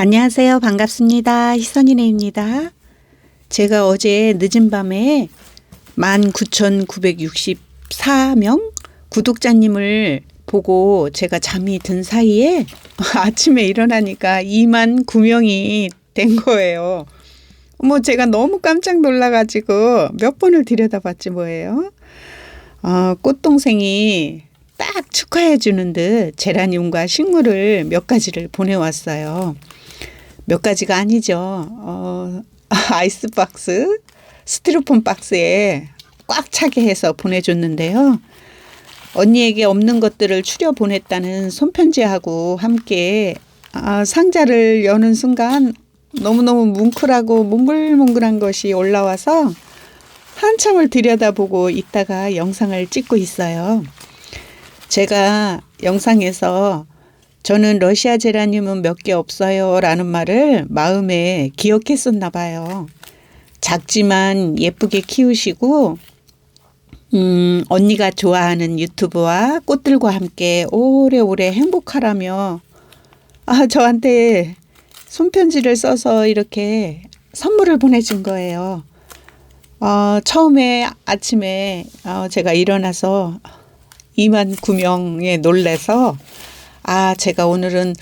안녕하세요. 반갑습니다. 희선이네입니다. 제가 어제 늦은 밤에 19,964명 구독자님을 보고 제가 잠이 든 사이에 아침에 일어나니까 2만 9명이 된 거예요. 뭐 제가 너무 깜짝 놀라가지고 몇 번을 들여다봤지 뭐예요. 어, 꽃동생이 딱 축하해 주는 듯 제라늄과 식물을 몇 가지를 보내왔어요. 몇 가지가 아니죠. 어, 아이스박스, 스티로폼 박스에 꽉 차게 해서 보내줬는데요. 언니에게 없는 것들을 추려 보냈다는 손편지하고 함께 아, 상자를 여는 순간 너무너무 뭉클하고 몽글몽글한 것이 올라와서 한참을 들여다보고 있다가 영상을 찍고 있어요. 제가 영상에서 저는 러시아 제라늄은 몇 개 없어요 라는 말을 마음에 기억했었나 봐요. 작지만 예쁘게 키우시고 음, 언니가 좋아하는 유튜브와 꽃들과 함께 오래오래 행복하라며 아, 저한테 손편지를 써서 이렇게 선물을 보내준 거예요. 어, 처음에 아침에 어, 제가 일어나서 2만 9명에 놀래서 아, 제가 오늘은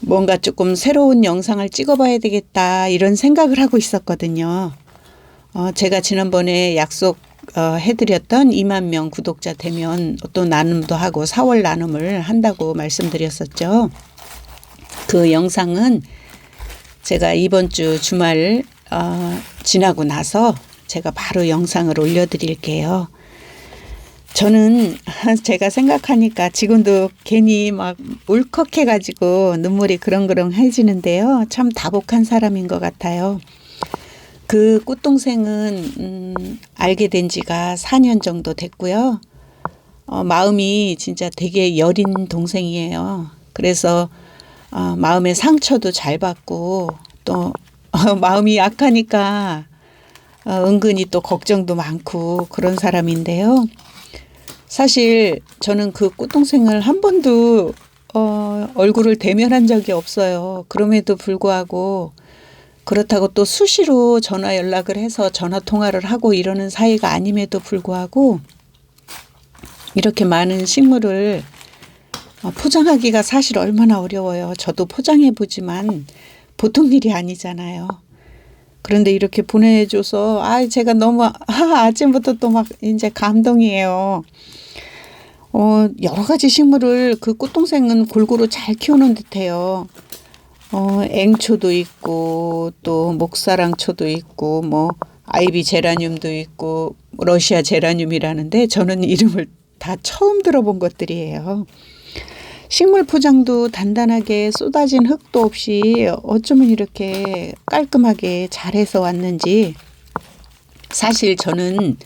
뭔가 조금 새로운 영상을 찍어봐야 되겠다 이런 생각을 하고 있었거든요. 어, 제가 지난번에 약속 어, 해드렸던 2만 명 구독자 되면 또 나눔도 하고 4월 나눔을 한다고 말씀드렸었죠. 그 영상은 제가 이번 주 주말 어, 지나고 나서 제가 바로 영상을 올려드릴게요. 저는 제가 생각하니까 지금도 괜히 막 울컥해가지고 눈물이 그렁그렁해지는데요. 참 다복한 사람인 것 같아요. 그 꽃동생은 음, 알게 된 지가 4년 정도 됐고요. 어, 마음이 진짜 되게 여린 동생이에요. 그래서 어, 마음의 상처도 잘 받고 또 어, 마음이 약하니까 어, 은근히 또 걱정도 많고 그런 사람인데요. 사실 저는 그 꽃동생을 한 번도 어, 얼굴을 대면한 적이 없어요. 그럼에도 불구하고 그렇다고 또 수시로 전화 연락을 해서 전화 통화를 하고 이러는 사이가 아님에도 불구하고 이렇게 많은 식물을 어, 포장하기가 사실 얼마나 어려워요. 저도 포장해 보지만 보통 일이 아니잖아요. 그런데 이렇게 보내줘서 아 제가 너무 아, 아침부터 또 막 이제 감동이에요. 어 여러 가지 식물을 그 꽃동생은 골고루 잘 키우는 듯해요. 어 앵초도 있고 또 목사랑초도 있고 뭐 아이비 제라늄도 있고 러시아 제라늄이라는데 저는 이름을 다 처음 들어본 것들이에요. 식물 포장도 단단하게 쏟아진 흙도 없이 어쩌면 이렇게 깔끔하게 잘해서 왔는지 사실 저는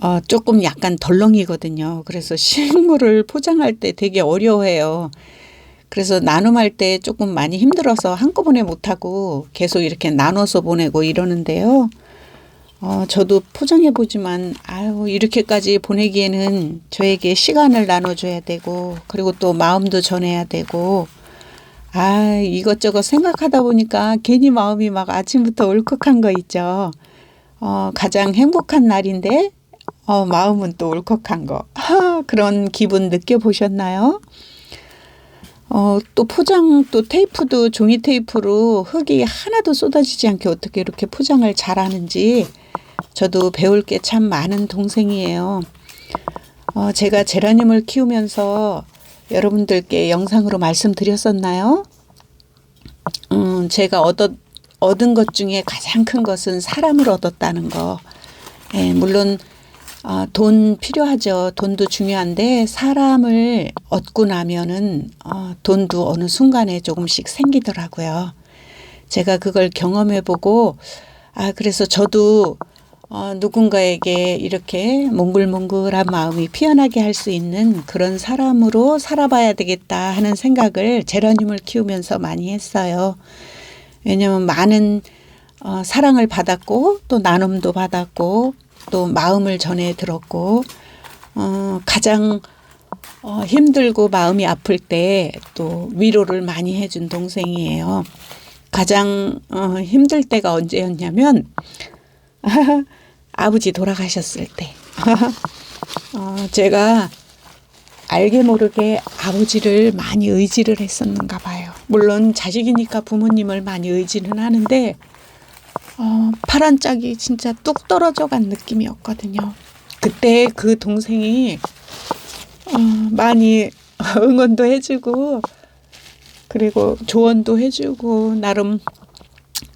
어, 조금 약간 덜렁이거든요. 그래서 식물을 포장할 때 되게 어려워해요. 그래서 나눔할 때 조금 많이 힘들어서 한꺼번에 못하고 계속 이렇게 나눠서 보내고 이러는데요. 어, 저도 포장해 보지만 아유 이렇게까지 보내기에는 저에게 시간을 나눠줘야 되고 그리고 또 마음도 전해야 되고 아 이것저것 생각하다 보니까 괜히 마음이 막 아침부터 울컥한 거 있죠. 어, 가장 행복한 날인데 어, 마음은 또 울컥한 거 하, 그런 기분 느껴보셨나요? 어, 또 포장 또 테이프도 종이 테이프로 흙이 하나도 쏟아지지 않게 어떻게 이렇게 포장을 잘 하는지 저도 배울 게 참 많은 동생이에요. 어, 제가 제라늄을 키우면서 여러분들께 영상으로 말씀드렸었나요? 음, 제가 얻었, 얻은 것 중에 가장 큰 것은 사람을 얻었다는 거. 예, 물론 어, 돈 필요하죠. 돈도 중요한데 사람을 얻고 나면은 어, 돈도 어느 순간에 조금씩 생기더라고요. 제가 그걸 경험해보고 아 그래서 저도 어, 누군가에게 이렇게 몽글몽글한 마음이 피어나게 할 수 있는 그런 사람으로 살아봐야 되겠다 하는 생각을 제라늄을 키우면서 많이 했어요. 왜냐하면 많은 어, 사랑을 받았고 또 나눔도 받았고 또 마음을 전해 들었고 어, 가장 어, 힘들고 마음이 아플 때 또 위로를 많이 해준 동생이에요. 가장 어, 힘들 때가 언제였냐면 아버지 돌아가셨을 때 어, 제가 알게 모르게 아버지를 많이 의지를 했었는가 봐요. 물론 자식이니까 부모님을 많이 의지는 하는데 어, 파란 짝이 진짜 뚝 떨어져 간 느낌이었거든요. 그때 그 동생이 어, 많이 응원도 해주고 그리고 조언도 해주고 나름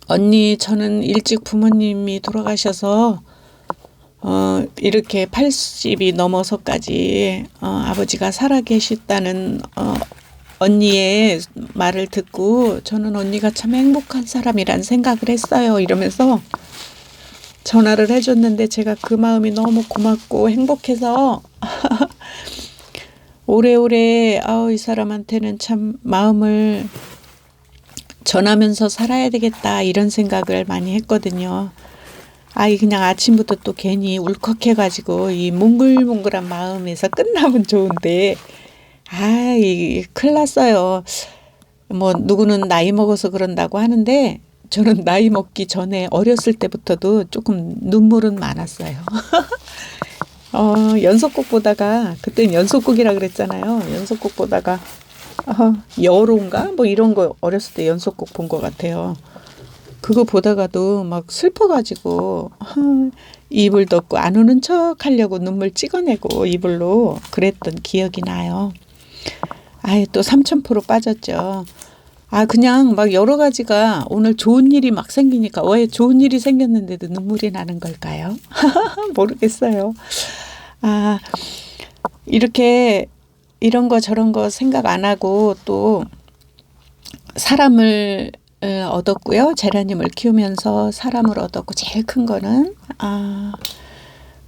언니 저는 일찍 부모님이 돌아가셔서 어 이렇게 80이 넘어서까지 어 아버지가 살아 계셨다는 어 언니의 말을 듣고 저는 언니가 참 행복한 사람이란 생각을 했어요. 이러면서 전화를 해줬는데 제가 그 마음이 너무 고맙고 행복해서 오래오래 아우 이 사람한테는 참 마음을 전하면서 살아야 되겠다 이런 생각을 많이 했거든요. 아이 그냥 아침부터 또 괜히 울컥해가지고 이 몽글몽글한 마음에서 끝나면 좋은데 아 이 큰일 났어요. 뭐 누구는 나이 먹어서 그런다고 하는데 저는 나이 먹기 전에 어렸을 때부터도 조금 눈물은 많았어요. 어, 연속곡 보다가 그땐 연속곡이라 그랬잖아요. 연속곡 보다가 어, 여로인가 뭐 이런 거 어렸을 때 연속곡 본 것 같아요. 그거 보다가도 막 슬퍼가지고 어, 입을 덮고 안 우는 척 하려고 눈물 찍어내고 이불로 그랬던 기억이 나요. 아예 또 삼천포로 빠졌죠. 아 그냥 막 여러 가지가 오늘 좋은 일이 막 생기니까 왜 좋은 일이 생겼는데도 눈물이 나는 걸까요? 모르겠어요. 아 이렇게 이런 거 저런 거 생각 안 하고 또 사람을 어, 얻었고요. 제라님을 키우면서 사람을 얻었고 제일 큰 거는 아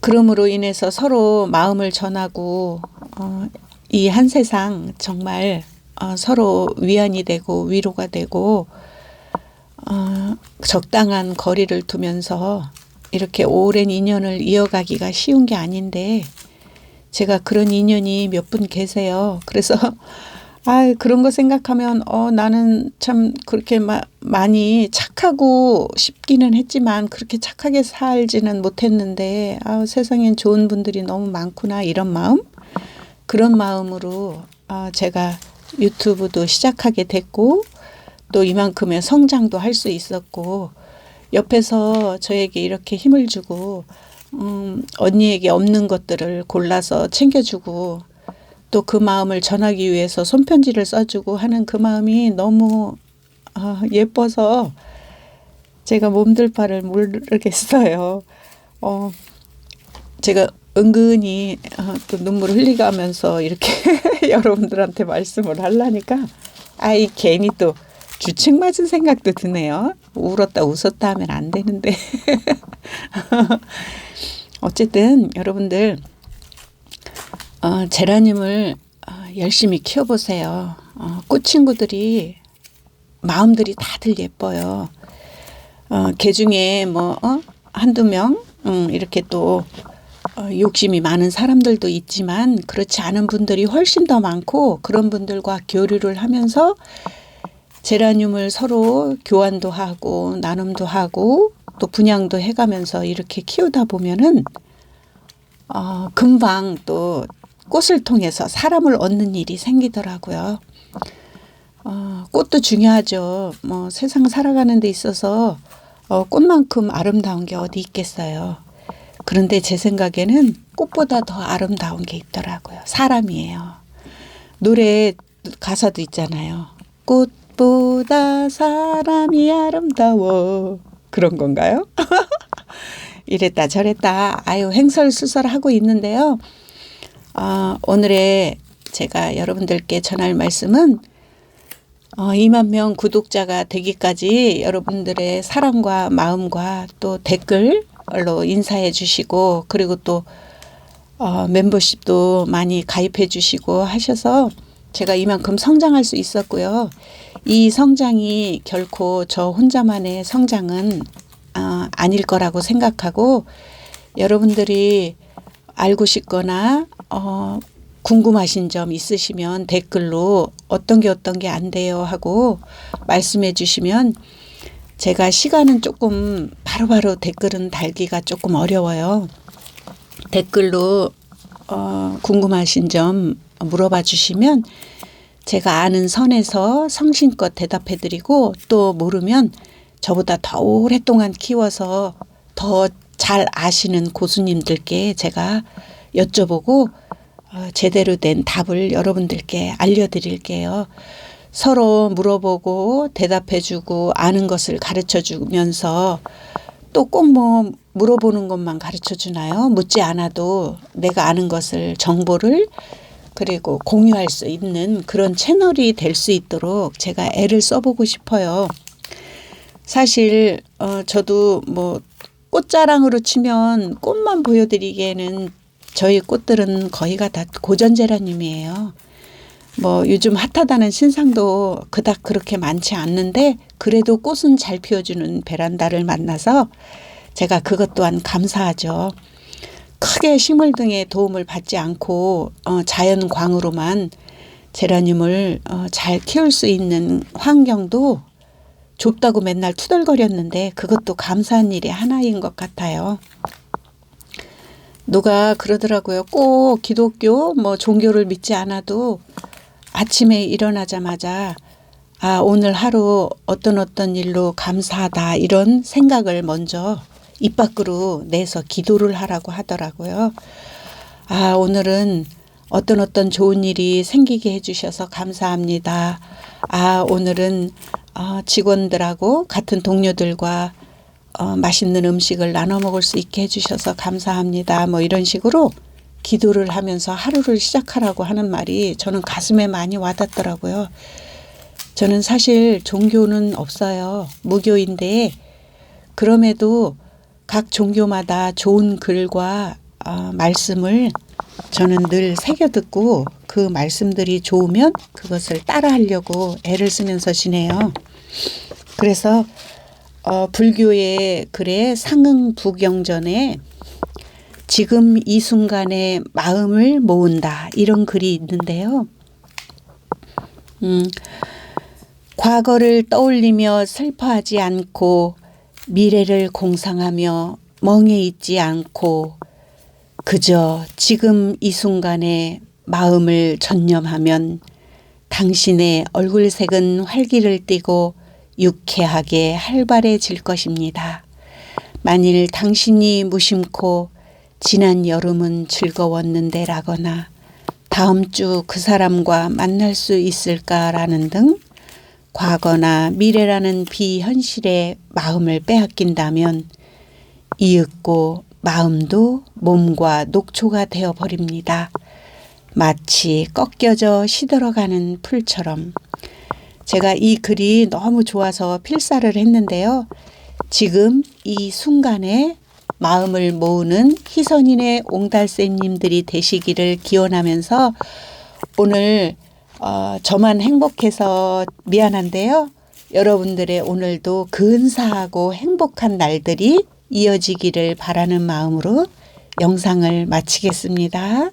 그럼으로 인해서 서로 마음을 전하고 어, 이 한 세상 정말 어, 서로 위안이 되고 위로가 되고 어, 적당한 거리를 두면서 이렇게 오랜 인연을 이어가기가 쉬운 게 아닌데 제가 그런 인연이 몇 분 계세요. 그래서 아 그런 거 생각하면 어 나는 참 그렇게 마, 많이 착하고 싶기는 했지만 그렇게 착하게 살지는 못했는데 아 세상엔 좋은 분들이 너무 많구나 이런 마음 그런 마음으로 아 제가 유튜브도 시작하게 됐고 또 이만큼의 성장도 할 수 있었고 옆에서 저에게 이렇게 힘을 주고 음, 언니에게 없는 것들을 골라서 챙겨주고 또 그 마음을 전하기 위해서 손편지를 써주고 하는 그 마음이 너무 어, 예뻐서 제가 몸둘 바를 모르겠어요. 어, 제가 은근히 어, 또 눈물 흘리가면서 이렇게 여러분들한테 말씀을 하려니까 아이 괜히 또 주책 맞은 생각도 드네요. 울었다 웃었다 하면 안 되는데. 어쨌든 여러분들 어, 제라늄을 어, 열심히 키워보세요. 어, 꽃 친구들이 마음들이 다들 예뻐요. 어, 개 중에 뭐 어? 한두 명 음, 이렇게 또 어, 욕심이 많은 사람들도 있지만 그렇지 않은 분들이 훨씬 더 많고 그런 분들과 교류를 하면서 제라늄을 서로 교환도 하고 나눔도 하고 또 분양도 해가면서 이렇게 키우다 보면은 어, 금방 또 꽃을 통해서 사람을 얻는 일이 생기더라고요. 어, 꽃도 중요하죠. 뭐 세상 살아가는 데 있어서 어, 꽃만큼 아름다운 게 어디 있겠어요. 그런데 제 생각에는 꽃보다 더 아름다운 게 있더라고요. 사람이에요. 노래 가사도 있잖아요. 꽃보다 사람이 아름다워. 그런 건가요? 이랬다 저랬다 아유 행설수설하고 있는데요. 어, 오늘의 제가 여러분들께 전할 말씀은 어, 2만 명 구독자가 되기까지 여러분들의 사랑과 마음과 또 댓글 로 인사해 주시고 그리고 또 어, 멤버십도 많이 가입해 주시고 하셔서 제가 이만큼 성장할 수 있었고요. 이 성장이 결코 저 혼자만의 성장은 어, 아닐 거라고 생각하고 여러분들이 알고 싶거나 어, 궁금하신 점 있으시면 댓글로 어떤 게 어떤 게 안 돼요 하고 말씀해 주시면 제가 시간은 조금 바로 바로 댓글은 달기가 조금 어려워요. 댓글로 어, 궁금하신 점 물어봐 주시면 제가 아는 선에서 성심껏 대답해 드리고 또 모르면 저보다 더 오랫동안 키워서 더 잘 아시는 고수님들께 제가 여쭤보고 어, 제대로 된 답을 여러분들께 알려드릴게요. 서로 물어보고 대답해주고 아는 것을 가르쳐 주면서 또 꼭 뭐 물어보는 것만 가르쳐 주나요? 묻지 않아도 내가 아는 것을 정보를 그리고 공유할 수 있는 그런 채널이 될 수 있도록 제가 애를 써보고 싶어요. 사실 어 저도 뭐 꽃자랑으로 치면 꽃만 보여드리기에는 저희 꽃들은 거의가 다 고전제라님이에요. 뭐 요즘 핫하다는 신상도 그닥 그렇게 많지 않는데 그래도 꽃은 잘 피워주는 베란다를 만나서 제가 그것 또한 감사하죠. 크게 식물 등의 도움을 받지 않고 어, 자연 광으로만 제라늄을 어, 잘 키울 수 있는 환경도 좁다고 맨날 투덜거렸는데 그것도 감사한 일이 하나인 것 같아요. 누가 그러더라고요. 꼭 기독교 뭐 종교를 믿지 않아도 아침에 일어나자마자 아, 오늘 하루 어떤 어떤 일로 감사하다 이런 생각을 먼저 입 밖으로 내서 기도를 하라고 하더라고요. 아, 오늘은 어떤 어떤 좋은 일이 생기게 해주셔서 감사합니다. 아, 오늘은 어, 직원들하고 같은 동료들과 어, 맛있는 음식을 나눠 먹을 수 있게 해주셔서 감사합니다. 뭐 이런 식으로 기도를 하면서 하루를 시작하라고 하는 말이 저는 가슴에 많이 와닿더라고요. 저는 사실 종교는 없어요. 무교인데 그럼에도 각 종교마다 좋은 글과 어, 말씀을 저는 늘 새겨 듣고 그 말씀들이 좋으면 그것을 따라 하려고 애를 쓰면서 지내요. 그래서 어, 불교의 글에 상응 부경전에 지금 이 순간에 마음을 모은다 이런 글이 있는데요. 음, 과거를 떠올리며 슬퍼하지 않고 미래를 공상하며 멍해 있지 않고 그저 지금 이 순간에 마음을 전념하면 당신의 얼굴색은 활기를 띠고 유쾌하게 활발해질 것입니다. 만일 당신이 무심코 지난 여름은 즐거웠는데 라거나 다음 주 그 사람과 만날 수 있을까라는 등 과거나 미래라는 비현실에 마음을 빼앗긴다면 이윽고 마음도 몸과 녹초가 되어 버립니다. 마치 꺾여져 시들어가는 풀처럼 제가 이 글이 너무 좋아서 필사를 했는데요. 지금 이 순간에 마음을 모으는 희선인의 옹달샘님들이 되시기를 기원하면서 오늘 어, 저만 행복해서 미안한데요. 여러분들의 오늘도 근사하고 행복한 날들이 이어지기를 바라는 마음으로 영상을 마치겠습니다.